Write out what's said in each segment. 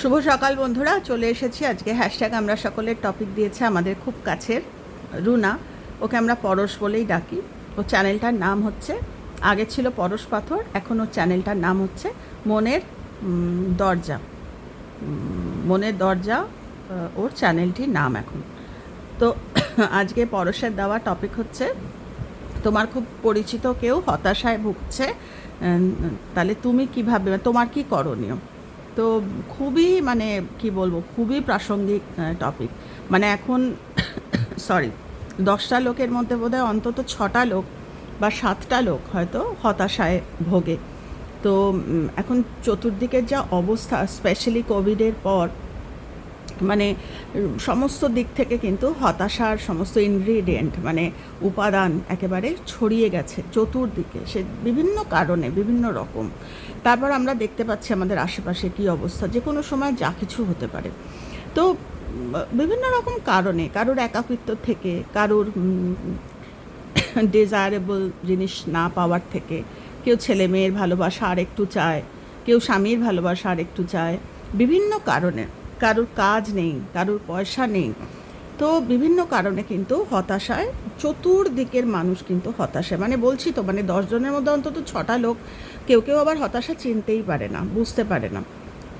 শুভ সকাল বন্ধুরা, চলে এসেছি আজকে হ্যাশট্যাগ আমরা সকলের টপিক দিয়েছে আমাদের খুব কাছের, রুনা, ওকে আমরা পরশ বলেই ডাকি। ও চ্যানেলটার নাম হচ্ছে, আগে ছিল পরশ পাথর, এখন ওর চ্যানেলটার নাম হচ্ছে মনের দরজা। মনের দরজা ওর চ্যানেলটির নাম এখন। তো আজকে পরশের দেওয়া টপিক হচ্ছে, তোমার খুব পরিচিত কেউ হতাশায় ভুগছে তাহলে তুমি কীভাবে, তোমার কি করণীয়? তো খুবই মানে কি বলব, খুবই প্রাসঙ্গিক টপিক মানে এখন সরি দশটা লোকের মধ্যে বোধহয় অন্তত ছটা লোক বা সাতটা লোক হয়তো হতাশায় ভোগে। তো এখন চতুর্দিকের যা অবস্থা স্পেশালি কোভিডের পর মানে সমস্ত দিক থেকে কিন্তু হতাশার সমস্ত ইনগ্রিডিয়েন্ট মানে উপাদান একেবারে ছড়িয়ে গেছে চতুর্দিকে, সে বিভিন্ন কারণে, বিভিন্ন রকম। তারপর আমরা দেখতে পাচ্ছি আমাদের আশেপাশে কী অবস্থা যে কোনো সময় যা কিছু হতে পারে। তো, বিভিন্ন রকম কারণে, কারোর একাকিত্ব থেকে, কারোর ডিজায়ারেবল জিনিস না পাওয়ার থেকে, কেউ ছেলে মেয়ের ভালোবাসা আর একটু চায়, কেউ স্বামীর ভালোবাসা আর একটু চায়, বিভিন্ন কারণে। কারোর কাজ নেই, কারোর পয়সা নেই। তো বিভিন্ন কারণে কিন্তু হতাশায় চতুর্দিকের মানুষ কিন্তু হতাশায়। মানে বলছি তো মানে দশজনের মধ্যে অন্তত ছটা লোক, কেউ কেউ আবার হতাশা চিনতেই পারে না, বুঝতে পারে না।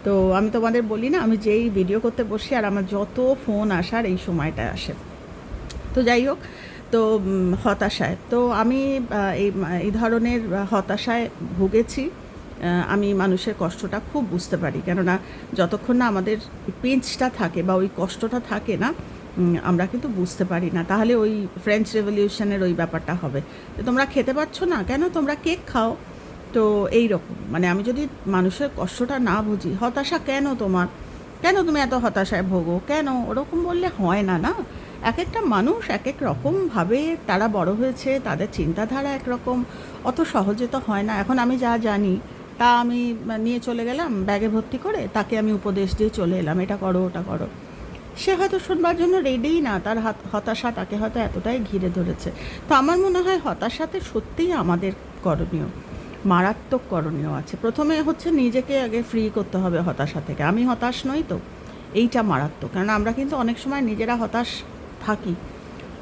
তো আমি তোমাদের বলি না, আমি যেই ভিডিও করতে বসি আর আমার যত ফোন আসার এই সময়টা আসে। তো যাই হোক, তো হতাশায়। তো আমি এই ধরনের হতাশায় ভুগেছি। আমি মানুষের কষ্টটা খুব বুঝতে পারি। কেননা যতক্ষণ না আমাদের পেঞ্চটা থাকে বা ওই কষ্টটা থাকে না আমরা কিন্তু বুঝতে পারি না। তাহলে ওই ফ্রেঞ্চ রেভলিউশনের ওই ব্যাপারটা হবে। তো তোমরা খেতে পারছ না কেন? তোমরা কেক খাও। তো এই রকম। মানে আমি যদি মানুষের কষ্টটা না বুঝি, হতাশা কেন তোমার? কেন তুমি এত হতাশায় ভোগো? কেন? ওরকম বললে হয় না না? এক একটা মানুষ এক এক রকমভাবে তারা বড় হয়েছে, তাদের চিন্তাধারা একরকম, অত সহজে তো হয় না। এখন আমি যা জানি তা আমি নিয়ে চলে গেলাম, ব্যাগে ভর্তি করে তাকে আমি উপদেশ দিয়ে চলে এলাম, এটা করো, ওটা করো। সে হয়তো শুনবার জন্য রেডিই না, তার হাত, হতাশা তাকে হয়তো এতটাই ঘিরে ধরেছে। তো আমার মনে হয় হতাশাতে সত্যিই আমাদের করণীয়, মারাত্মক করণীয় আছে। প্রথমে হচ্ছে নিজেকে আগে ফ্রি করতে হবে হতাশা থেকে। আমি হতাশ নই তো, এইটা মারাত্মক। কারণ আমরা কিন্তু অনেক সময় নিজেরা হতাশ থাকি।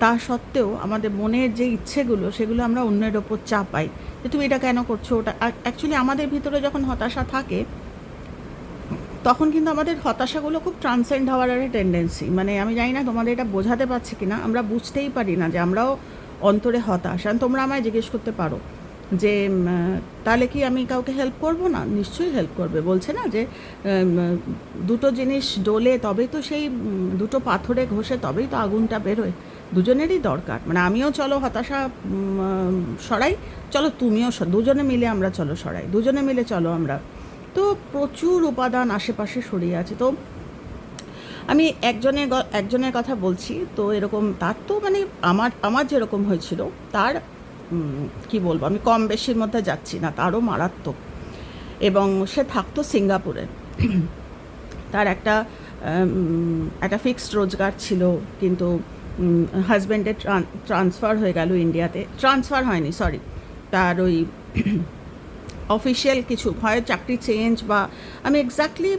তা সত্ত্বেও আমাদের মনের যে ইচ্ছেগুলো, সেগুলো আমরা অন্যের ওপর চাপাই। যে তুমি এটা কেন করছ? ওটা অ্যাকচুয়ালি আমাদের ভিতরে যখন হতাশা থাকে, তখন কিন্তু আমাদের হতাশাগুলো খুব ট্রান্সেন্ড হওয়ার একটা টেন্ডেন্সি মানে আমি জানি না তোমাদের এটা বোঝাতে পারছি কি না আমরা বুঝতেই পারি না যে আমরাও অন্তরে হতাশ। আর তোমরা আমায় জিজ্ঞেস করতে পারো যে তাহলে কি আমি কাউকে হেল্প করব? না, নিশ্চয়ই হেল্প করবে। বলছে না যে দুটো জিনিস ডোলে তবেই তো সেই দুটো পাথরে ঘষে তবেই তো আগুনটা বেরোয়। দুজনেরই দরকার। মানে আমিও চলো হতাশা সরাই, চলো তুমিও দুজনে মিলে আমরা চলো সরাই, দুজনে মিলে চলো আমরা। তো প্রচুর উপাদান আশেপাশে সরিয়ে আছে। তো আমি একজনের একজনের কথা বলছি, তো এরকম তার তো মানে আমার আমার যেরকম হয়েছিল, তার কি বলব, আমি কম বেশির মধ্যে যাচ্ছি না, তারও মারাত্মক। এবং সে থাকতো সিঙ্গাপুরে। তার একটা একটা ফিক্সড রোজগার ছিল, কিন্তু হাজব্যান্ডের ট্রান্সফার হয়ে গেল ইন্ডিয়াতে ট্রান্সফার হয়নি সরি তার ওই অফিসিয়াল কিছু, হয় চাকরি চেঞ্জ বা, আমি এক্স্যাক্টলি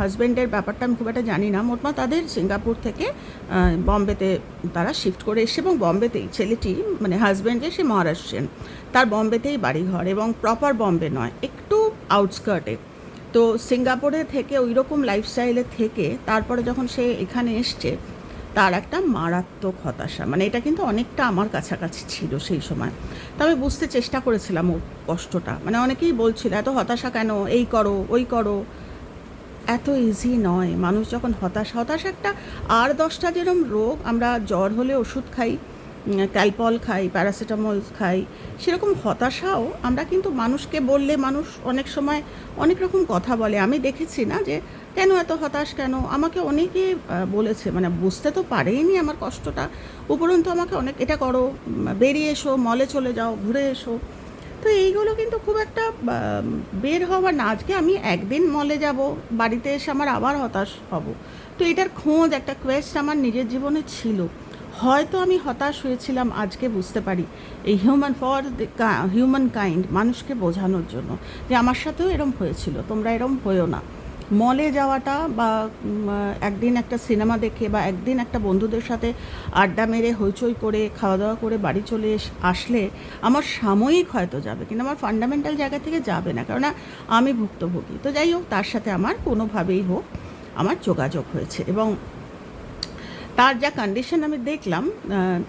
হাজব্যান্ডের ব্যাপারটা আমি খুব একটা জানি না। মোটমা তাদের সিঙ্গাপুর থেকে বম্বেতে তারা শিফট করে এসে এবং বম্বেতেই ছেলেটি মানে হাজব্যান্ড সে মহারাষ্ট্রিয়ান। তার বম্বেতেই বাড়িঘর এবং প্রপার বম্বে নয়, একটু আউটস্কার্টে তো সিঙ্গাপুরে থেকে ওই রকম লাইফস্টাইলে থেকে, তারপরে যখন সে এখানে এসছে তার একটা মারাত্মক হতাশা। মানে এটা কিন্তু অনেকটা আমার কাছাকাছি ছিল সেই সময়। তো আমি বুঝতে চেষ্টা করেছিলাম ওর কষ্টটা। মানে অনেকেই বলছিল, এত হতাশা কেন? এই করো, ওই করো। এত ইজি নয়। মানুষ যখন হতাশ হতাশ একটা আর দশটা যেরকম রোগ, আমরা জ্বর হলে ওষুধ খাই ক্যালপল খাই, প্যারাসিটামল খাই, সেরকম হতাশাও আমরা কিন্তু মানুষকে বললে মানুষ অনেক সময় অনেক রকম কথা বলে। আমি দেখেছি না যে কেন এত হতাশ কেন? আমাকে অনেকে বলেছে মানে বুঝতে তো পারেইনি আমার কষ্টটা। উপরন্তু আমাকে অনেক, এটা করো বেরিয়ে এসো মলে চলে যাও, ঘুরে এসো। তো এইগুলো কিন্তু খুব একটা বের হওয়ার না। আজকে আমি একদিন মলে যাব, বাড়িতে এসে আমার আবার হতাশ হব। তো এটার খোঁজ, একটা কোয়েস্ট আমার নিজের জীবনে ছিল। হয়তো আমি হতাশ হয়েছিলাম, আজকে বুঝতে পারি। এই হিউম্যান ফর হিউম্যান কাইন্ড মানুষকে বোঝানোর জন্য। যে আমার সাথেও এরম হয়েছিল, তোমরা এরম হয়েও না। মলে যাওয়াটা বা একদিন একটা সিনেমা দেখে বা একদিন একটা বন্ধুদের সাথে আড্ডা মেরে, হইচই করে খাওয়া দাওয়া করে বাড়ি চলে আসলে আমার সাময়িক হয়তো যাবে, কিন্তু আমার ফান্ডামেন্টাল জায়গা থেকে যাবে না। কেননা আমি ভুক্তভোগী। তো যাই হোক, তার সাথে আমার কোনোভাবেই হোক, আমার যোগাযোগ হয়েছে এবং তার যা কন্ডিশন আমি দেখলাম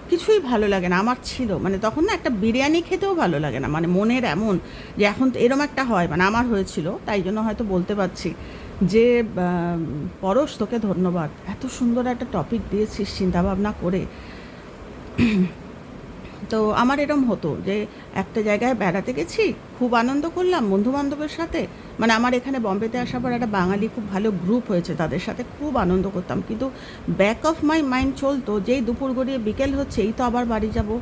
কিছুই ভালো লাগে না। আমার ছিল মানে তখন না একটা বিরিয়ানি খেতেও ভালো লাগে না। মানে মনের এমন যে এখন তো এরম একটা হয় মানে আমার হয়েছিল, তাই জন্য হয়তো বলতে পারছি। যে পরশ, তোকে ধন্যবাদ। এত সুন্দর একটা টপিক দিয়েছিস, চিন্তাভাবনা করে। তো আমার এরম হতো যে, একটা জায়গায় বেড়াতে গেছি, খুব আনন্দ করলাম বন্ধু বান্ধবের সাথে। মানে আমার এখানে বম্বেতে আসার পর একটা বাঙালি খুব ভালো গ্রুপ হয়েছে, তাদের সাথে খুব আনন্দ করতাম। কিন্তু ব্যাক অফ মাই মাইন্ড চলতো, যেই দুপুর গড়িয়ে বিকেল হচ্ছে, এই তো আবার বাড়ি যাব।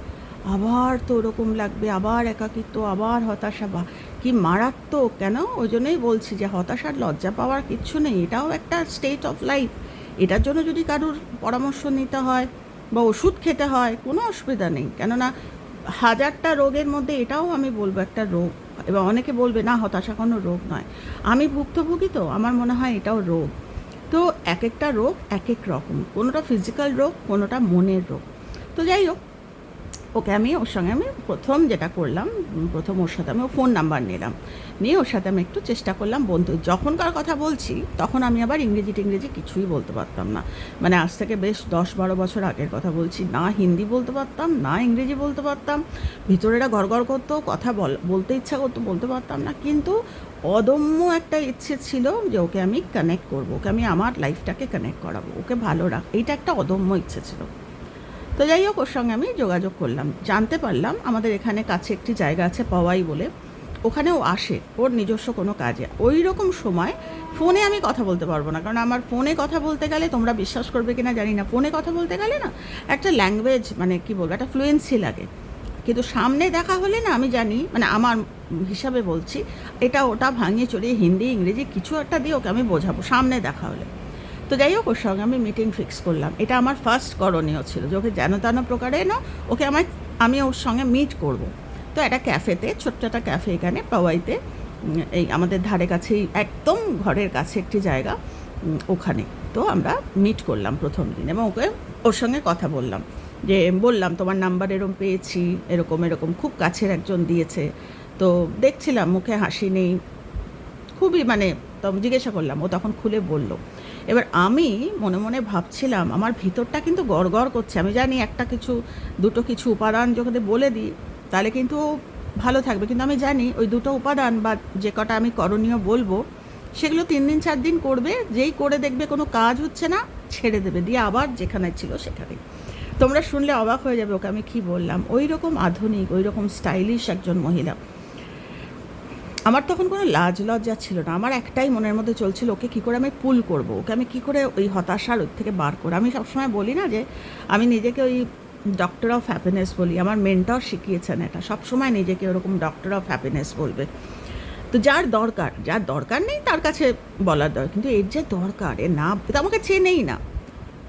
আবার তো ওরকম লাগবে, আবার একাকিত্ব, আবার হতাশা, বা কি মারাত্মক কেন? ওই জন্যই বলছি যে হতাশার লজ্জা পাওয়ার কিচ্ছু নেই, এটাও একটা স্টেট অফ লাইফ এটার জন্য যদি কারুর পরামর্শ নিতে হয় বা ওষুধ খেতে হয়, কোনো অসুবিধা নেই। কেননা হাজারটা রোগের মধ্যে এটাও আমি বলব একটা রোগ। এবং অনেকে বলবে, না, হতাশা কোনো রোগ নয়। আমি ভুক্তভোগী তো, আমার মনে হয় এটাও রোগ। তো এক একটা রোগ এক এক রকম, কোনোটা ফিজিক্যাল রোগ, কোনোটা মনের রোগ। তো যাই হোক ওকে আমি ওর সঙ্গে আমি প্রথম যেটা করলাম প্রথম ওর সাথে আমি ফোন নাম্বার নিলাম। নিয়ে ওর সাথে আমি একটু চেষ্টা করলাম বন্ধু যখনকার কথা বলছি, তখন আমি আবার ইংরেজি টিংরেজি কিছুই বলতে পারতাম না। মানে আজ থেকে বেশ দশ বারো বছর আগের কথা বলছি, না হিন্দি বলতে পারতাম, না ইংরেজি বলতে পারতাম ভিতরেটা গড়গড় করতো, কথা বল, বলতে ইচ্ছা করতো, বলতে পারতাম না। কিন্তু অদম্য একটা ইচ্ছে ছিল যে ওকে আমি কানেক্ট করব, ওকে আমি আমার লাইফটাকে কানেক্ট করাবো, ওকে ভালো রাখ, এইটা একটা অদম্য ইচ্ছে ছিল। তো যাই হোক, ওর সঙ্গে আমি যোগাযোগ করলাম। জানতে পারলাম আমাদের এখানে কাছে একটি জায়গা আছে পাওয়াই বলে। ওখানে ও আসে, ওর নিজস্ব কোনো কাজে। ওই রকম সময় ফোনে আমি কথা বলতে পারব না, কারণ আমার ফোনে কথা বলতে গেলে তোমরা বিশ্বাস করবে কি না জানি না। ফোনে কথা বলতে গেলে না একটা ল্যাঙ্গুয়েজ মানে কি বলব, একটা ফ্লুয়েন্সি লাগে। কিন্তু সামনে দেখা হলে না আমি জানি মানে আমার হিসাবে বলছি, এটা ওটা ভাঙিয়ে চড়িয়ে হিন্দি, ইংরেজি কিছু একটা দিয়ে ওকে আমি বোঝাবো, সামনে দেখা হলে। তো যাই হোক, ওর সঙ্গে আমি মিটিং ফিক্স করলাম। এটা আমার ফার্স্ট করণীয় ছিল যে ওকে যেন তেন প্রকারে না ওকে আমার আমি ওর সঙ্গে মিট করব। তো একটা ক্যাফেতে ছোট্ট একটা ক্যাফে এখানে, পাওয়াইতে এই আমাদের ধারে কাছেই, একদম ঘরের কাছে একটি জায়গা ওখানে। তো আমরা মিট করলাম প্রথম দিন এবং ওকে ওর সঙ্গে কথা বললাম। যে বললাম, তোমার নাম্বার এরকম পেয়েছি, এরকম এরকম। খুব কাছের একজন দিয়েছে। তো দেখছিলাম, মুখে হাসি নেই। খুবই মানে জিজ্ঞাসা করলাম, ও তখন খুলে বলল এবার আমি মনে মনে ভাবছিলাম, আমার ভিতরটা কিন্তু গড়গড় করছে। আমি জানি একটা কিছু, দুটো কিছু উপাদান যখন বলে দিই, তাহলে কিন্তু ভালো থাকবে। কিন্তু আমি জানি ওই দুটো উপাদান বা যে কটা আমি করণীয় বলব, সেগুলো তিন দিন, চার দিন করবে। যেই করে দেখবে কোনো কাজ হচ্ছে না, ছেড়ে দেবে। দিয়ে আবার যেখানে ছিল সেখানে। তোমরা শুনলে অবাক হয়ে যাবে ওকে আমি কি বললাম। ওই রকম আধুনিক ওই রকম স্টাইলিশ একজন মহিলা। আমার তখন কোনো লাজ লজ্জা ছিল না। আমার একটাই মনের মধ্যে চলছিল, ওকে কী করে আমি পুল করব? ওকে আমি কী করে ওই হতাশার ওর থেকে বার করব? আমি সবসময় বলি না যে, আমি নিজেকে ওই ডক্টর অফ হ্যাপিনেস বলি। আমার মেন্টর শিখিয়েছেন এটা। সবসময় নিজেকে ওরকম ডক্টর অফ হ্যাপিনেস বলবে। তো যার দরকার যার দরকার নেই তার কাছে বলার দরকার। কিন্তু এর যে দরকার, এ না, তো আমাকে চেনেই না।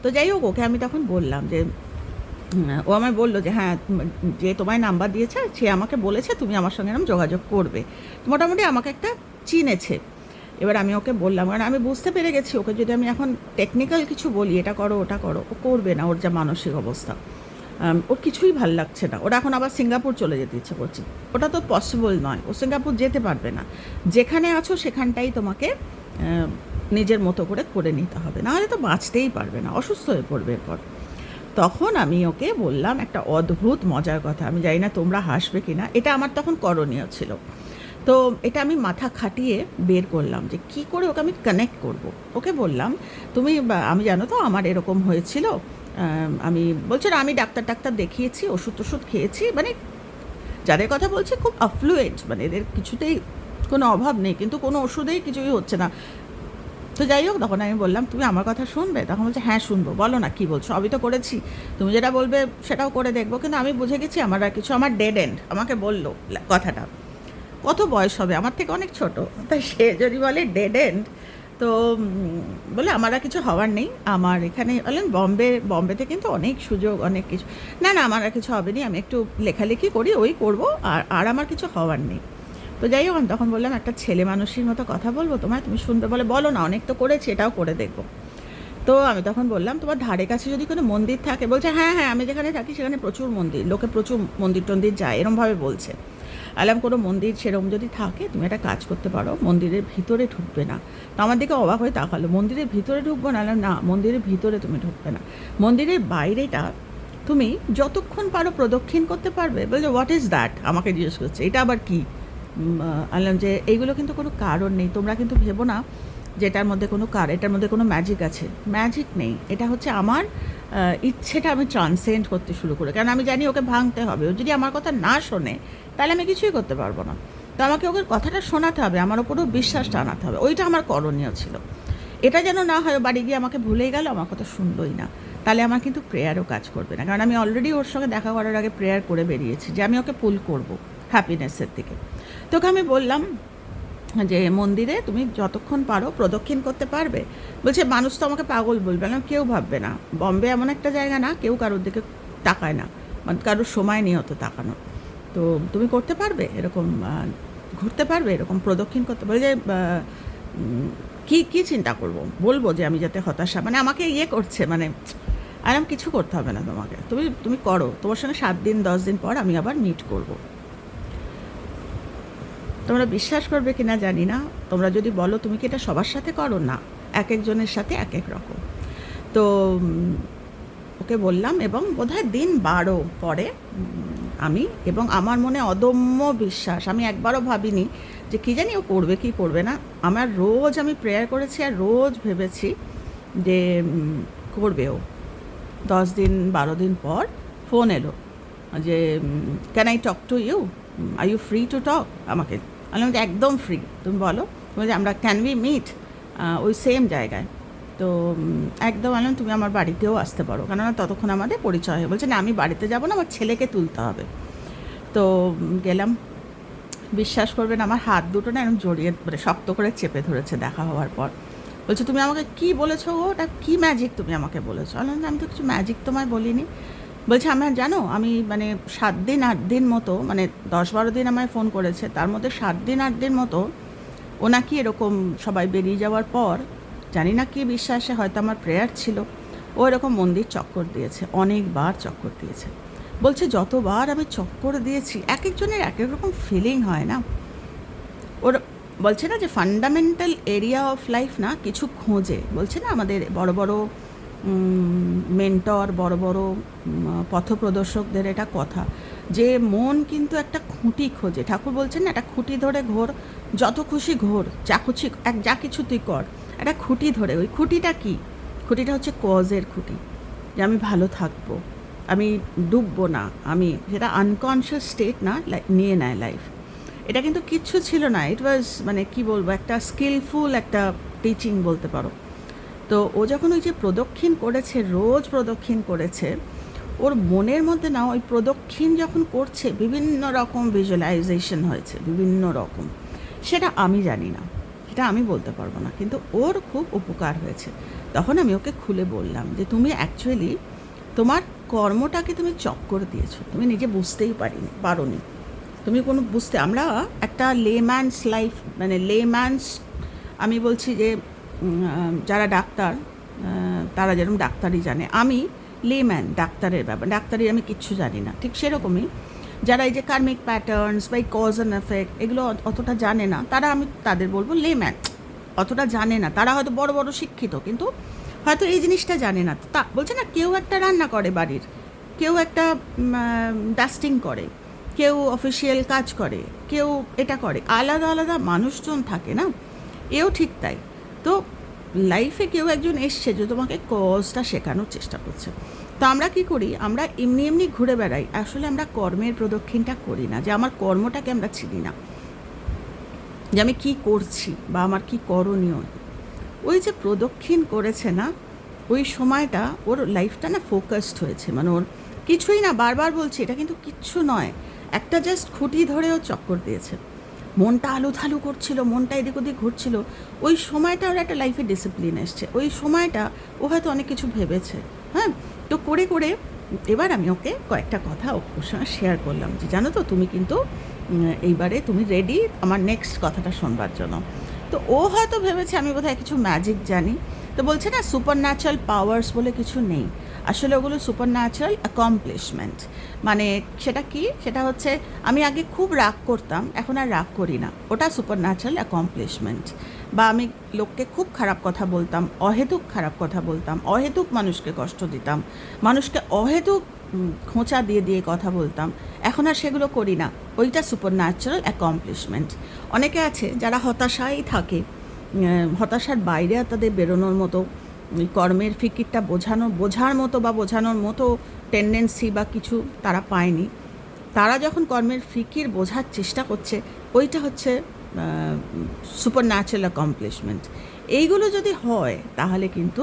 তো যাই হোক, ওকে আমি তখন বললাম যে ও আমায় বলল যে হ্যাঁ যে তোমায় নাম্বার দিয়েছে, সে আমাকে বলেছে তুমি আমার সঙ্গে এরকম যোগাযোগ করবে। মোটামুটি আমাকে একটা চিনেছে। এবার আমি ওকে বললাম, কারণ আমি বুঝতে পেরে গেছি, ওকে যদি আমি এখন টেকনিক্যাল কিছু বলি, এটা করো, ওটা করো, ও করবে না, ওর যা মানসিক অবস্থা। ওর কিছুই ভালো লাগছে না। ওরা এখন আবার সিঙ্গাপুর চলে যেতে ইচ্ছে করছে। ওটা তো পসিবল নয়। ও সিঙ্গাপুর যেতে পারবে না। যেখানে আছো, সেখানটাই তোমাকে নিজের মতো করে করে নিতে হবে। নাহলে তো বাঁচতেই পারবে না। অসুস্থ হয়ে পড়বে এরপর। তখন আমি ওকে বললাম একটা অদ্ভুত মজার কথা। আমি জানি না তোমরা হাসবে কি না এটা আমার তখন করণীয় ছিল। তো এটা আমি মাথা খাটিয়ে বের করলাম যে কি করে ওকে আমি কানেক্ট করব। ওকে বললাম, তুমি আমি জানো তো আমার এরকম হয়েছিল। আমি বলছি আমি ডাক্তার টাক্তার দেখিয়েছি, ওষুধ টষুধ খেয়েছি। মানে যাদের কথা বলছি খুব আফ্লুয়েন্ট মানে এদের কিছুতেই কোনো অভাব নেই। কিন্তু কোনো ওষুধেই কিছুই হচ্ছে না। তো যাই হোক, তখন আমি বললাম, তুমি আমার কথা শুনবে? তখন বলছে হ্যাঁ শুনব। বলো না, কী বলছো? আমি তো করেছি। তুমি যেটা বলবে, সেটাও করে দেখব। কিন্তু আমি বুঝে গেছি, আমার আর কিছু, আমার ডেড এন্ড আমাকে বলল কথাটা। কত বয়স হবে? আমার থেকে অনেক ছোট। তাই সে যদি বলে ডেড এন্ড তো বলে আমার আর কিছু হওয়ার নেই। আমার এখানে বলেন, বম্বে, বম্বেতে কিন্তু অনেক সুযোগ, অনেক কিছু। না না, আমার আর কিছু হবে না আমি একটু লেখালেখি করি, ওই করব, আর আর আমার কিছু হওয়ার নেই। তো যাই হোক আমি তখন বললাম, একটা ছেলে মানুষের মতো কথা বলব তোমায়? তুমি শুনবে বলে বলো না, অনেক তো করেছি, এটাও করে দেখব। তো আমি তখন বললাম, তোমার ধারে কাছে যদি কোনো মন্দির থাকে, বলছে হ্যাঁ হ্যাঁ আমি যেখানে থাকি সেখানে প্রচুর মন্দির, লোকে প্রচুর মন্দির টন্দির যায়, এরমভাবে বলছে। আলাম কোনো মন্দির সেরকম যদি থাকে, তুমি একটা কাজ করতে পারো, মন্দিরের ভিতরে ঢুকবে না। তো আমার দিকে অবাক হয়ে তাকালো, মন্দিরের ভিতরে ঢুকবো না? না, মন্দিরের ভিতরে তুমি ঢুকবে না। মন্দিরের বাইরেটা তুমি যতক্ষণ পারো প্রদক্ষিণ করতে পারবে? বলছে হোয়াট ইজ দ্যাট আমাকে জিজ্ঞেস করছে, এটা আবার কি? আনলাম যে এইগুলো কিন্তু কোনো কারণ নেই। তোমরা কিন্তু ভেবো না যে এটার মধ্যে কোনো কার, এটার মধ্যে কোনো ম্যাজিক আছে। ম্যাজিক নেই। এটা হচ্ছে আমার ইচ্ছেটা আমি ট্রান্সেন্ড করতে শুরু করে। কারণ আমি জানি ওকে ভাঙতে হবে। ও যদি আমার কথা না শোনে, তাহলে আমি কিছুই করতে পারব না। তো আমাকে ওকে কথাটা শোনাতে হবে, আমার ওপরও বিশ্বাসটা আনাতে হবে। ওইটা আমার করণীয় ছিল। এটা যেন না হয় বাড়ি গিয়ে আমাকে ভুলেই গেল, আমার কথা শুনলোই না। তাহলে আমার কিন্তু প্রেয়ারও কাজ করবে না। কারণ আমি অলরেডি ওর সঙ্গে দেখা করার আগে প্রেয়ার করে বেরিয়েছি যে আমি ওকে পুল করব। হ্যাপিনেসের দিকে। তোকে আমি বললাম যে, মন্দিরে তুমি যতক্ষণ পারো প্রদক্ষিণ করতে পারবে। বলছে, মানুষ তো আমাকে পাগল বলবে। না কেউ ভাববে না। বম্বে এমন একটা জায়গা না, কেউ কারোর দিকে তাকায় না। মানে কারোর সময় নেই অত তাকানো। তো তুমি করতে পারবে এরকম ঘুরতে পারবে এরকম প্রদক্ষিণ করতে বলে যে কি কি চিন্তা করব? বলব যে, আমি যাতে হতাশা মানে আমাকে ইয়ে করছে মানে আরাম কিছু করতে হবে না তোমাকে। তুমি তুমি করো। তোমার সঙ্গে সাত দিন, দশ দিন পর আমি আবার মিট করব। তোমরা বিশ্বাস করবে কি না জানি না। তোমরা যদি বলো তুমি কি এটা সবার সাথে করো? না। এক একজনের সাথে এক এক রকম। তো ওকে বললাম এবং বোধহয় দিন বারো পরে আমি এবং আমার মনে অদম্য বিশ্বাস, আমি একবারও ভাবিনি যে কী জানি ও করবে, কি করবে না। আমার রোজ আমি প্রেয়ার করেছি আর রোজ ভেবেছি যে করবে ও। দশ দিন, বারো দিন পর ফোন এলো যে can I talk to you are you free to talk আমাকে আমি একদম ফ্রি তুমি বলো তুমি বলছে, আমরা ক্যান বি মিট ওই সেম জায়গায়। তো একদম আনলাম তুমি আমার বাড়িতেও আসতে পারো। কেননা ততক্ষণ আমাদের পরিচয় হয় বলছে না আমি বাড়িতে যাব না আমার ছেলেকে তুলতে হবে। তো গেলাম। বিশ্বাস করবেন আমার হাত দুটো না এরকম জড়িয়ে মানে শক্ত করে চেপে ধরেছে দেখা হওয়ার পর। বলছে তুমি আমাকে কি বলেছ ওটা কী ম্যাজিক তুমি আমাকে বলেছ? আমি তো কিছু ম্যাজিক তোমায় বলিনি। বলছে, আমার জানো, আমি মানে সাত দিন, আট দিন মতো মানে দশ বারো দিন আমায় ফোন করেছে, তার মধ্যে সাত দিন, আট দিন মতো ও নাকি এরকম সবাই বেরিয়ে যাওয়ার পর, জানি না কি বিশ্বাসে হয়তো আমার প্রেয়ার ছিল, ও এরকম মন্দির চক্কর দিয়েছে, অনেকবার চক্কর দিয়েছে। বলছে, যতবার আমি চক্কর দিয়েছি, এক একজনের এক এক রকম ফিলিং হয় না? ওর বলছে না যে ফান্ডামেন্টাল এরিয়া অফ লাইফ না, কিছু খোঁজে। বলছে না, আমাদের বড় বড় মেন্টর বড় বড় পথপ্রদর্শকদের এটা কথা। যে মন কিন্তু একটা খুঁটি খোঁজে। ঠাকুর বলছেন না, একটা খুঁটি ধরে ঘোর, যত খুশি ঘোর, যা খুশি, এক, যা কিছু তুই কর। একটা খুঁটি ধরে, ওই খুঁটিটা কি? খুঁটিটা হচ্ছে কজের খুঁটি। যে আমি ভালো থাকব, আমি ডুববো না, আমি, সেটা আনকনশিয়াস স্টেট না নিয়ে নেয় লাইফ এটা কিন্তু কিচ্ছু ছিল না। ইট ওয়াজ মানে কি বলব, একটা স্কিলফুল একটা টিচিং বলতে পারো। তো ও যখন ওই যে প্রদক্ষিণ করেছে, রোজ প্রদক্ষিণ করেছে, ওর মনের মধ্যে না ওই প্রদক্ষিণ যখন করছে, বিভিন্ন রকম ভিজুয়ালাইজেশন হয়েছে, বিভিন্ন রকম। সেটা আমি জানি না, সেটা আমি বলতে পারব না, কিন্তু ওর খুব উপকার হয়েছে। তখন আমি ওকে খুলে বললাম যে, তুমি অ্যাকচুয়ালি তোমার কর্মটাকে তুমি চক্কর দিয়েছ, তুমি নিজে বুঝতেই পারিনি, পারোনি। তুমি কোনো বুঝতে, আমরা একটা লেম্যান্স লাইফ মানে লেম্যান্স আমি বলছি যে যারা ডাক্তার তারা যেরকম ডাক্তারই জানে। আমি লেম্যান ডাক্তারের ব্যাপার, ডাক্তারি আমি কিচ্ছু জানি না। ঠিক সেরকমই যারা এই যে কার্মিক প্যাটার্নস বা এই কজ অ্যান্ড এফেক্ট এগুলো অতটা জানে না, তারা আমি তাদের বলব লেম্যান অতটা জানে না। তারা হয়তো বড় বড় শিক্ষিত, কিন্তু হয়তো এই জিনিসটা জানে না। তা বলছে না, কেউ একটা রান্না করে বাড়ির, কেউ একটা ডাস্টিং করে, কেউ অফিসিয়াল কাজ করে, কেউ এটা করে। আলাদা আলাদা মানুষজন থাকে না? এও ঠিক তাই। তো লাইফে কেউ একজন এসছে যে তোমাকে কজটা শেখানোর চেষ্টা করছে। তো আমরা কি করি? আমরা এমনি এমনি ঘুরে বেড়াই। আসলে আমরা কর্মের প্রদক্ষিণটা করি না, যে আমার কর্মটাকে আমরা চিনি না। যে আমি কি করছি বা আমার কি করণীয়? ওই যে প্রদক্ষিণ করেছে না, ওই সময়টা ওর লাইফটা না ফোকাসড হয়েছে। মানে ওর কিছুই না, বারবার বলছি, এটা কিন্তু কিচ্ছু নয়। একটা জাস্ট খুঁটি ধরে ও চক্কর দিয়েছে। মনটা আলু থালু করছিল, মনটা এদিক ওদিক ঘুরছিল। ওই সময়টা ওর একটা লাইফে ডিসিপ্লিন এসছে। ওই সময়টা ও হয়তো অনেক কিছু ভেবেছে হ্যাঁ? তো করে করে এবার আমি ওকে কয়েকটা কথা ওর সঙ্গে শেয়ার করলাম যে, জানো তো, তুমি কিন্তু এইবারে তুমি রেডি আমার নেক্সট কথাটা শোনবার জন্য। তো ও হয়তো ভেবেছে আমি বোধহয় কিছু ম্যাজিক জানি। তো বলছে না সুপার ন্যাচারাল পাওয়ার্স বলে কিছু নেই। আসলে ওগুলো সুপার ন্যাচারাল অ্যাকমপ্লিশমেন্ট মানে সেটা কি? সেটা হচ্ছে আমি আগে খুব রাগ করতাম, এখন আর রাগ করি না। ওটা সুপার ন্যাচারাল অ্যাকমপ্লিশমেন্ট বা আমি লোককে খুব খারাপ কথা বলতাম, অহেতুক খারাপ কথা বলতাম, অহেতুক মানুষকে কষ্ট দিতাম, মানুষকে অহেতুক খোঁচা দিয়ে দিয়ে কথা বলতাম। এখন আর সেগুলো করি না। ওইটা সুপার ন্যাচারাল অ্যাকমপ্লিশমেন্ট অনেকে আছে যারা হতাশাই থাকে। হতাশার বাইরে তাদের বেরোনোর মতো কর্মের ফিকিরটা বোঝানো, বোঝার মতো বা বোঝানোর মতো টেন্ডেন্সি বা কিছু তারা পায়নি। তারা যখন কর্মের ফিকির বোঝার চেষ্টা করছে, ওইটা হচ্ছে সুপার ন্যাচারাল অ্যাকমপ্লিশমেন্ট এইগুলো যদি হয়, তাহলে কিন্তু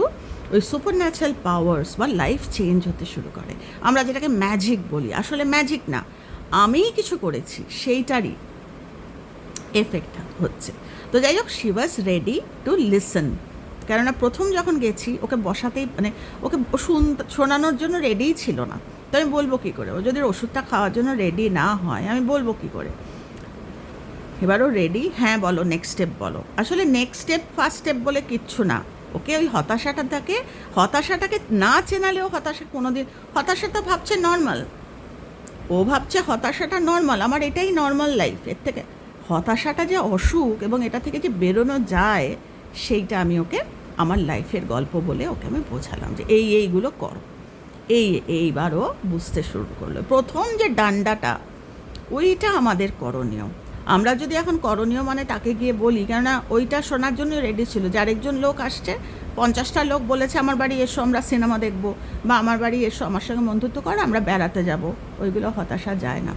ওই সুপার ন্যাচারাল পাওয়ার্স বা লাইফ চেঞ্জ হতে শুরু করে। আমরা যেটাকে ম্যাজিক বলি, আসলে ম্যাজিক না। আমিই কিছু করেছি, সেইটারই এফেক্ট হচ্ছে। তো যাই হোক she was ready to listen কেননা প্রথম যখন গেছি, ওকে বসাতেই মানে ওকে শুন- শোনানোর জন্য রেডিই ছিল না। তো আমি বলব কী করে? ও যদি ওষুধটা খাওয়ার জন্য রেডি না হয়, আমি বলব কী করে? এবারও রেডি হ্যাঁ বলো নেক্সট স্টেপ বলো। আসলে নেক্সট স্টেপ ফার্স্ট স্টেপ বলে কিচ্ছু না। ওকে ওই হতাশাটা থাকে, হতাশাটাকে না চেনালেও হতাশা কোনো দিন হতাশা তো ভাবছে নর্মাল ও ভাবছে হতাশাটা নর্মাল আমার এটাই নর্মাল লাইফ এর থেকে হতাশাটা যে অসুখ এবং এটা থেকে যে বেরোনো যায় সেইটা আমি ওকে আমার লাইফের গল্প বলে ওকে আমি বোঝালাম যে এই এইগুলো করো। এই এইবারও বুঝতে শুরু করল। প্রথম যে ডান্ডাটা, ওইটা আমাদের করণীয়। আমরা যদি এখন করণীয় মানে তাকে গিয়ে বলি, কেননা ওইটা শোনার জন্য রেডি ছিল। যে আরেকজন লোক আসছে, পঞ্চাশটা লোক বলেছে, আমার বাড়ি এসো, আমরা সিনেমা দেখব। বা, আমার বাড়ি এসো, আমার সঙ্গে বন্ধুত্ব করো, আমরা বেড়াতে যাব। ওইগুলো হতাশা যায় না।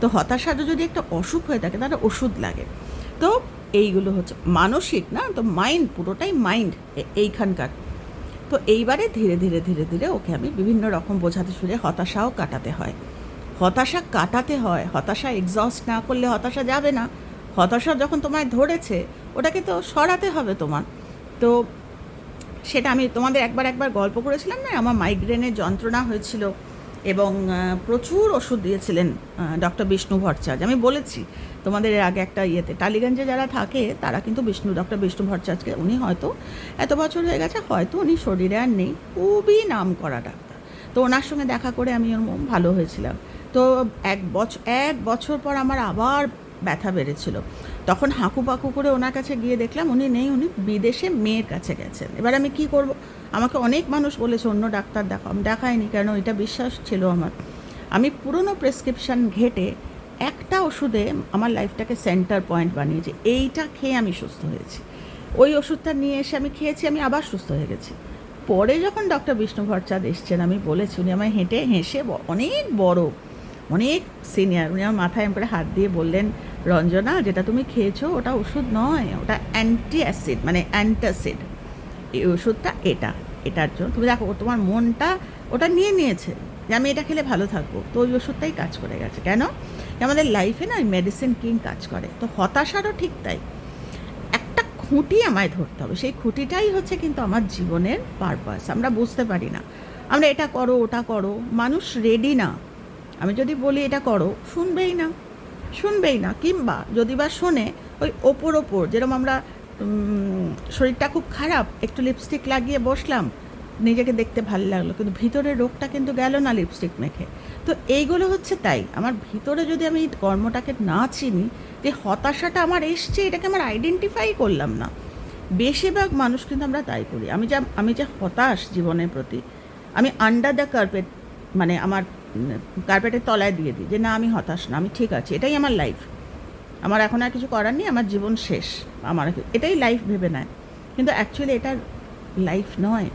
তো হতাশাটা যদি একটা অসুখ হয়ে থাকে, তাহলে ওষুধ লাগে। তো এইগুলো হচ্ছে মানসিক না, তো মাইন্ড পুরোটাই মাইন্ড এইখানকার। তো এইবারে ধীরে ধীরে ধীরে ধীরে ওকে আমি বিভিন্ন রকম বোঝাতে শুরু হতাশাও কাটাতে হয়। হতাশা কাটাতে হয়, হতাশা এক্সস্ট না করলে হতাশা যাবে না। হতাশা যখন তোমায় ধরেছে, ওটাকে তো সরাতে হবে তোমার। তো সেটা আমি তোমাদের একবার একবার গল্প করেছিলাম না, আমার মাইগ্রেনের যন্ত্রণা হয়েছিল। এবং প্রচুর ওষুধ দিয়েছিলেন ডক্টর বিষ্ণু ভট্টাচার্য। আমি বলেছি, তোমাদের আগে একটা ইয়েতে, টালিগঞ্জে যারা থাকে, তারা কিন্তু বিষ্ণু, ডক্টর বিষ্ণু ভট্টাচার্যকে, উনি হয়তো এত বছর হয়ে গেছে, হয়তো উনি শরীরে আর নেই, খুবই নাম করা ডাক্তার। তো ওনার সঙ্গে দেখা করে আমি ওর ভালো হয়েছিলাম। তো এক বছর এক বছর পর আমার আবার ব্যথা বেড়েছিল। তখন হাঁকু পাকু করে ওনার কাছে গিয়ে দেখলাম, উনি নেই, উনি বিদেশে মেয়ের কাছে গেছেন। এবার আমি কি করব? আমাকে অনেক মানুষ বলেছে, অন্য ডাক্তার দেখো আমি দেখাইনি, কেন? এটা বিশ্বাস ছিল আমার। আমি পুরনো প্রেসক্রিপশন ঘেটে একটা ওষুধে আমার লাইফটাকে সেন্টার পয়েন্ট বানিয়েছে এইটা খেয়ে আমি সুস্থ হয়েছি। ওই ওষুধটা নিয়ে এসে আমি খেয়েছি, আমি আবার সুস্থ হয়ে গেছি। পরে যখন ডক্টর বিষ্ণু ভট্টাচার্য এসছেন, আমি বলেছি, উনি আমায় হেঁটে হেসে অনেক বড়, অনেক সিনিয়র, উনি আমার মাথায় করে হাত দিয়ে বললেন রঞ্জনা, যেটা তুমি খেয়েছো, ওটা ওষুধ নয়, ওটা অ্যান্টি অ্যাসিড মানে অ্যান্টাসিড এই ওষুধটা এটা, এটার জন্য। তুমি দেখো, তোমার মনটা ওটা নিয়ে নিয়েছে যে আমি এটা খেলে ভালো থাকব। তো ওই ওষুধটাই কাজ করে গেছে। কেন? আমাদের লাইফে না মেডিসিন কিং কাজ করে। তো হতাশারও ঠিক তাই। একটা খুঁটি আমায় ধরতে হবে। সেই খুঁটিটাই হচ্ছে কিন্তু আমার জীবনের পারপাস আমরা বুঝতে পারি না। আমরা এটা করো, ওটা করো। মানুষ রেডি না। আমি যদি বলি এটা করো, শুনবেই না। শুনবেই না, কিংবা যদি বা শোনে, ওই ওপর ওপর, যেরকম আমরা শরীরটা খুব খারাপ, একটু লিপস্টিক লাগিয়ে বসলাম, নিজেকে দেখতে ভালো লাগল, কিন্তু ভিতরে রোগটা কিন্তু গেল না লিপস্টিক মেখে। তো এইগুলো হচ্ছে তাই, আমার ভিতরে যদি আমি কর্মটাকে না চিনি, যে হতাশাটা আমার এসছে, এটাকে আমার আইডেন্টিফাই করলাম না। বেশিরভাগ মানুষ কিন্তু আমরা তাই করি। আমি যা, আমি যে হতাশ জীবনের প্রতি, আমি আন্ডার দ্য কার্পেট মানে আমার কার্পেটের তলায় দিয়ে দিই যে, না, আমি হতাশ না, আমি ঠিক আছি। এটাই আমার লাইফ আমার এখন আর কিছু করার নেই, আমার জীবন শেষ। আমার এটাই লাইফ ভেবে নেয়। কিন্তু অ্যাকচুয়ালি এটা লাইফ নয়।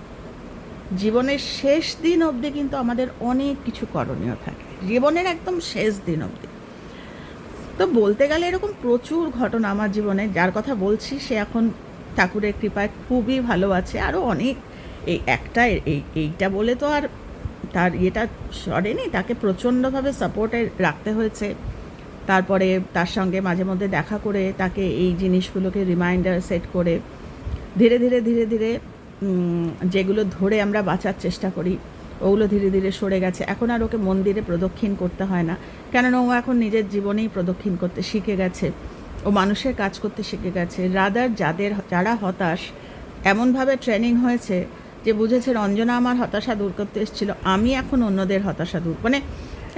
জীবনের শেষ দিন অবধি কিন্তু আমাদের অনেক কিছু করণীয় থাকে। জীবনের একদম শেষ দিন অবধি। তো বলতে গেলে এরকম প্রচুর ঘটনা আমার জীবনে। যার কথা বলছি, সে এখন ঠাকুরের কৃপায় খুবই ভালো আছে। আরও অনেক, এই একটা, এই, এইটা বলে তো আর তার ইয়েটা সরেনি, তাকে প্রচণ্ডভাবে সাপোর্টে রাখতে হয়েছে। তারপরে তার সঙ্গে মাঝে মধ্যে দেখা করে তাকে এই জিনিসগুলোকে রিমাইন্ডার সেট করে ধীরে ধীরে ধীরে ধীরে যেগুলো ধরে আমরা বাঁচার চেষ্টা করি, ওগুলো ধীরে ধীরে সরে গেছে। এখন আর ওকে মন্দিরে প্রদক্ষিণ করতে হয় না। কেননা ও এখন নিজের জীবনেই প্রদক্ষিণ করতে শিখে গেছে। ও মানুষের কাজ করতে শিখে গেছে। রাদার যাদের, যারা হতাশ, এমনভাবে ট্রেনিং হয়েছে যে বুঝেছে রঞ্জনা আমার হতাশা দূর করতে এসেছিল, আমি এখন অন্যদের হতাশা দূর। মানে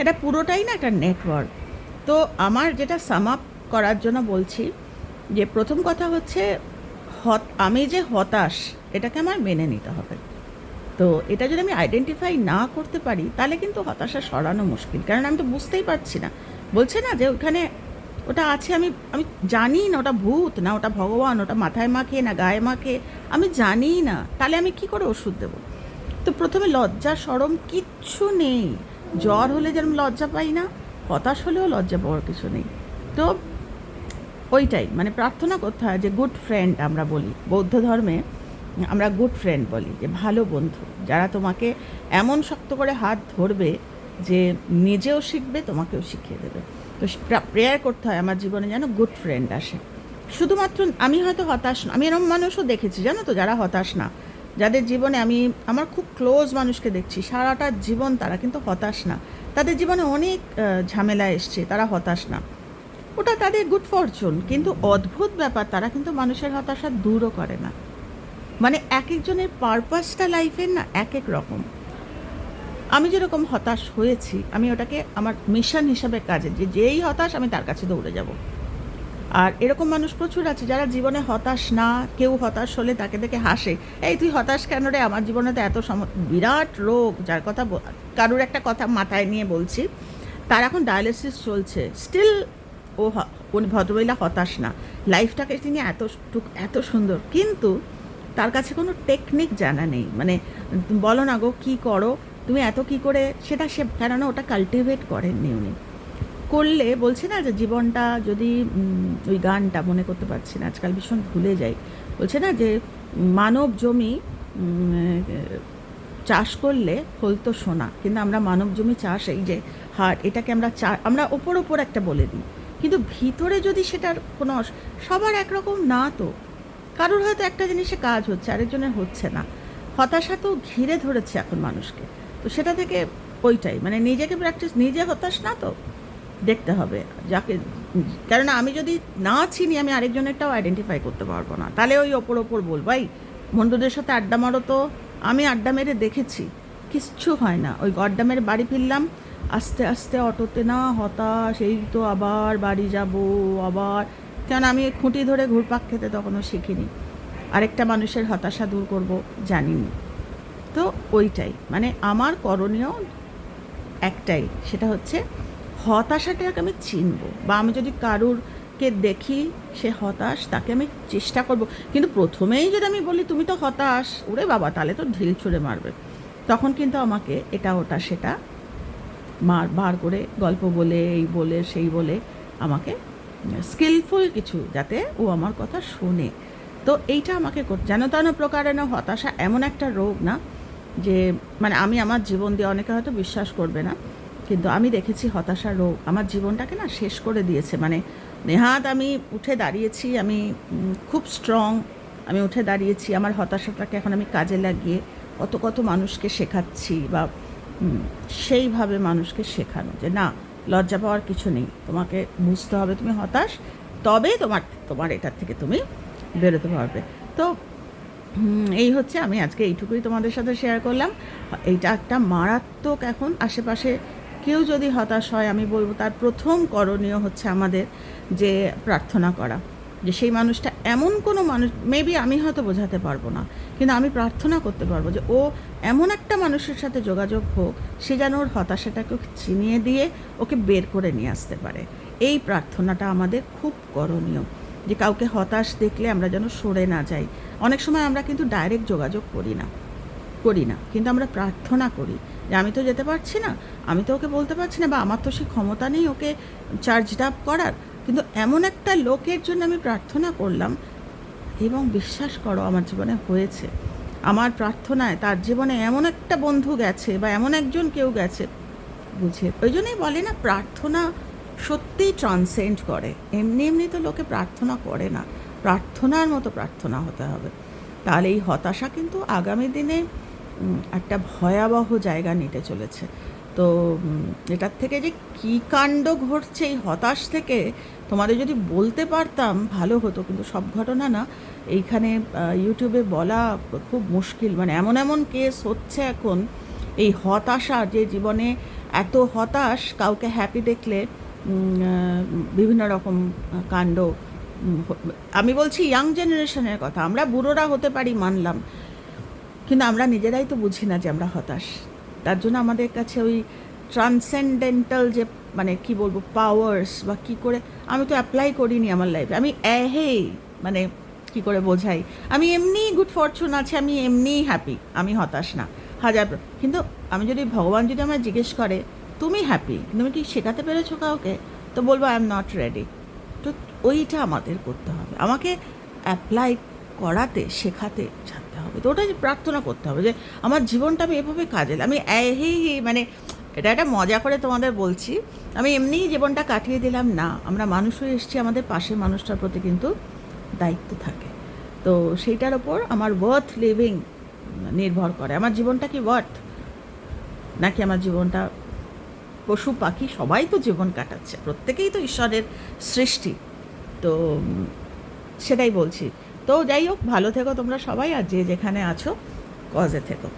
এটা পুরোটাই না একটা নেটওয়ার্ক তো আমার যেটা সাম আপ করার জন্য বলছি যে প্রথম কথা হচ্ছে, হত, আমি যে হতাশ, এটাকে আমার মেনে নিতে হবে। তো এটা যদি আমি আইডেন্টিফাই না করতে পারি, তাহলে কিন্তু হতাশা সরানো মুশকিল। কারণ আমি তো বুঝতেই পারছি না। বলছে না যে ওখানে ওটা আছে, আমি আমি জানি না, ওটা ভূত না, ওটা ভগবান, ওটা মাথায় মাখে না গায়ে মাখে, আমি জানি না। তাহলে আমি কি করে ওষুধ দেবো? তো প্রথমে লজ্জা, সরম কিচ্ছু নেই। জ্বর হলে যেরকম লজ্জা পাই না, হতাশ হলেও লজ্জা পাওয়ার কিছু নেই। তো ওইটাই মানে প্রার্থনা করতে হয় যে গুড ফ্রেন্ড আমরা বলি, বৌদ্ধ ধর্মে আমরা গুড ফ্রেন্ড বলি, যে ভালো বন্ধু, যারা তোমাকে এমন শক্ত করে হাত ধরবে যে নিজেও শিখবে, তোমাকেও শিখিয়ে দেবে। তো প্রেয়ার করতে হয়, আমার জীবনে যেন গুড ফ্রেন্ড আসে। শুধুমাত্র আমি হয়তো হতাশ না, আমি এরকম মানুষও দেখেছি, জানো তো, যারা হতাশ না। যাদের জীবনে আমি, আমার খুব ক্লোজ মানুষকে দেখছি, সারাটা জীবন তারা কিন্তু হতাশ না। তাদের জীবনে অনেক ঝামেলা এসছে, তারা হতাশ না। ওটা তাদের গুড ফরচুন কিন্তু অদ্ভুত ব্যাপার, তারা কিন্তু মানুষের হতাশা দূরও করে না। মানে এক একজনের পারপাসটা লাইফের না এক এক রকম। আমি যেরকম হতাশ হয়েছি, আমি ওটাকে আমার মিশন হিসাবে কাজে যে যেই হতাশ, আমি তার কাছে দৌড়ে যাব। আর এরকম মানুষ প্রচুর আছে যারা জীবনে হতাশ না, কেউ হতাশ হলে তাকে দেখে হাসে, এই তুই হতাশ কেন রে? আমার জীবনে তো এত সম বিরাট রোগ, যার কথা কারুর একটা কথা মাথায় নিয়ে বলছি, তার এখন ডায়ালিসিস চলছে। স্টিল ও উনি ভদ্রমহিলা হতাশ না। লাইফটাকে তিনি এত টুক- এত সুন্দর। কিন্তু তার কাছে কোনো টেকনিক জানা নেই। মানে বলো না গো, কী করো? তুমি এত কি করে সেটা সে কেননা ওটা কাল্টিভেট করেননি উনি। করলে বলছে না যে জীবনটা যদি ওই গানটা মনে করতে পারছি না, আজকাল ভীষণ ভুলে যাই। বলছে না যে মানব জমি চাষ করলে ফলতো সোনা, কিন্তু আমরা মানব জমি চাষ, এই যে হাট এটাকে আমরা চা, আমরা ওপর ওপর একটা বলে দিই। কিন্তু ভিতরে যদি সেটার কোনো সবার একরকম না তো। কারোর হয়তো একটা জিনিসে কাজ হচ্ছে, আরেকজনের হচ্ছে না। হতাশা তো ঘিরে ধরেছে এখন মানুষকে। সেটা থেকে ওইটাই মানে নিজেকে প্র্যাকটিস নিজে হতাশ না তো, দেখতে হবে যাকে, কেননা আমি যদি না চিনি আমি আরেকজনেরটাও আইডেন্টিফাই করতে পারব না। তাহলে ওই ওপর ওপর বলব এই বন্ধুদের সাথে আড্ডা মারো তো, আমি আড্ডা মেরে দেখেছি, কিচ্ছু হয় না। ওই আড্ডা মেরে বাড়ি ফিরলাম, আস্তে আস্তে অটোতে, না, হতাশ, এই তো আবার বাড়ি যাব, আবার কেন আমি খুঁটি ধরে ঘুরপাক খেতে তখনও শিখিনি। আরেকটা মানুষের হতাশা দূর করব, জানিনি। তো ওইটাই। মানে আমার করণীয় একটাই, সেটা হচ্ছে হতাশাটাকে আমি চিনব বা আমি যদি কারুরকে দেখি সে হতাশ, তাকে আমি চেষ্টা করব। কিন্তু প্রথমেই যদি আমি বলি, তুমি তো হতাশ, ওরে বাবা, তাহলে তো ঢিল ছুঁড়ে মারবে। তখন কিন্তু আমাকে এটা, ওটা, সেটা মার, বার করে গল্প বলে, এই বলে, সেই বলে আমাকে স্কিলফুল কিছু যাতে ও আমার কথা শোনে। তো এইটা আমাকে যেন তেন প্রকারেণ হতাশা এমন একটা রোগ না যে মানে আমি আমার জীবন দিয়ে অনেকে হয়তো বিশ্বাস করবে না, কিন্তু আমি দেখেছি হতাশা রোগ। আমার জীবনটাকে না শেষ করে দিয়েছে। মানে নেহাত আমি উঠে দাঁড়িয়েছি, আমি খুব স্ট্রং আমি উঠে দাঁড়িয়েছি, আমার হতাশাটাকে এখন আমি কাজে লাগিয়ে কত কত মানুষকে শেখাচ্ছি বা সেইভাবে মানুষকে শেখানো যে, না, লজ্জা পাওয়ার কিছু নেই। তোমাকে বুঝতে হবে তুমি হতাশ তবে তোমার তোমার এটার থেকে তুমি বেরোতে পারবে। তো এই হচ্ছে আমি আজকে এইটুকুই তোমাদের সাথে শেয়ার করলাম। এইটা একটা মারাত্মক এখন আশেপাশে কেউ যদি হতাশ হয়, আমি বলব তার প্রথম করণীয় হচ্ছে আমাদের যে প্রার্থনা করা। যে সেই মানুষটা এমন কোনো মানুষ মেবি আমি হয়তো বোঝাতে পারব না, কিন্তু আমি প্রার্থনা করতে পারব যে ও এমন একটা মানুষের সাথে যোগাযোগ হোক, সে যেন ওর হতাশাটাকে চিনিয়ে দিয়ে ওকে বের করে নিয়ে আসতে পারে। এই প্রার্থনাটা আমাদের খুব করণীয়। যে কাউকে হতাশ দেখলে আমরা যেন সরে না যাই। অনেক সময় আমরা কিন্তু ডাইরেক্ট যোগাযোগ করি না করি না। কিন্তু আমরা প্রার্থনা করি যে, আমি তো যেতে পারছি না, আমি তো ওকে বলতে পারছি না বা আমার তো সেই ক্ষমতা নেই ওকে চার্জড আপ করার। কিন্তু এমন একটা লোকের জন্য আমি প্রার্থনা করলাম এবং বিশ্বাস করো আমার জীবনে হয়েছে। আমার প্রার্থনায় তার জীবনে এমন একটা বন্ধু গেছে বা এমন একজন কেউ গেছে বুঝে ওই জন্যই বলে না, প্রার্থনা সত্যিই ট্রান্সেন্ড করে। এমনি এমনি তো লোকে প্রার্থনা করে না। প্রার্থনার মতো প্রার্থনা হতে হবে। তাহলে এই হতাশা কিন্তু আগামী দিনে একটা ভয়াবহ জায়গা নিতে চলেছে। তো এটার থেকে যে কী কাণ্ড ঘটছে, এই হতাশ থেকে তোমাদের যদি বলতে পারতাম, ভালো হতো। কিন্তু সব ঘটনা না, এইখানে ইউটিউবে বলা খুব মুশকিল। মানে এমন এমন কেস হচ্ছে এখন। এই হতাশা যে জীবনে এত হতাশ, কাউকে হ্যাপি দেখলে বিভিন্ন রকম কাণ্ড আমি বলছি ইয়াং জেনারেশনের কথা, আমরা বুড়োরা হতে পারি মানলাম, কিন্তু আমরা নিজেরাই তো বুঝি না যে আমরা হতাশ। তার জন্য আমাদের কাছে ওই ট্রান্সেন্ডেন্টাল যে মানে কি বলব পাওয়ার্স বা কি করে, আমি তো অ্যাপ্লাই করিনি আমার লাইফে আমি এহেই মানে কি করে বোঝাই? আমি এমনি গুড ফরচুন আছে, আমি এমনিই হ্যাপি আমি হতাশ না। হাজার, কিন্তু আমি যদি, ভগবান যদি আমায় জিজ্ঞেস করে তুমি হ্যাপি তুমি কি শেখাতে পেরেছ কাউকে? তো বলব আই এম নট রেডি তো ওইটা আমাদের করতে হবে। আমাকে অ্যাপ্লাই করাতে, শেখাতে ছাড়তে হবে। তো ওটা প্রার্থনা করতে হবে যে, আমার জীবনটা আমি এভাবে কাজে আমি এই মানে এটা একটা মজা করে তোমাদের বলছি। আমি এমনিই জীবনটা কাটিয়ে দিলাম, না। আমরা মানুষ হয়ে এসেছি, আমাদের পাশের মানুষটার প্রতি কিন্তু দায়িত্ব থাকে। তো সেইটার ওপর আমার ওয়ার্থ লিভিং নির্ভর করে। আমার জীবনটা কি ওয়ার্থ নাকি আমার জীবনটা পশু পাখি সবাই তো জীবন কাটাচ্ছে, প্রত্যেকেই তো ঈশ্বরের সৃষ্টি। তো, সেটাই বলছি। তো যাই হোক, ভালো থেকো তোমরা সবাই আর যে যেখানে আছো কজে থেকো।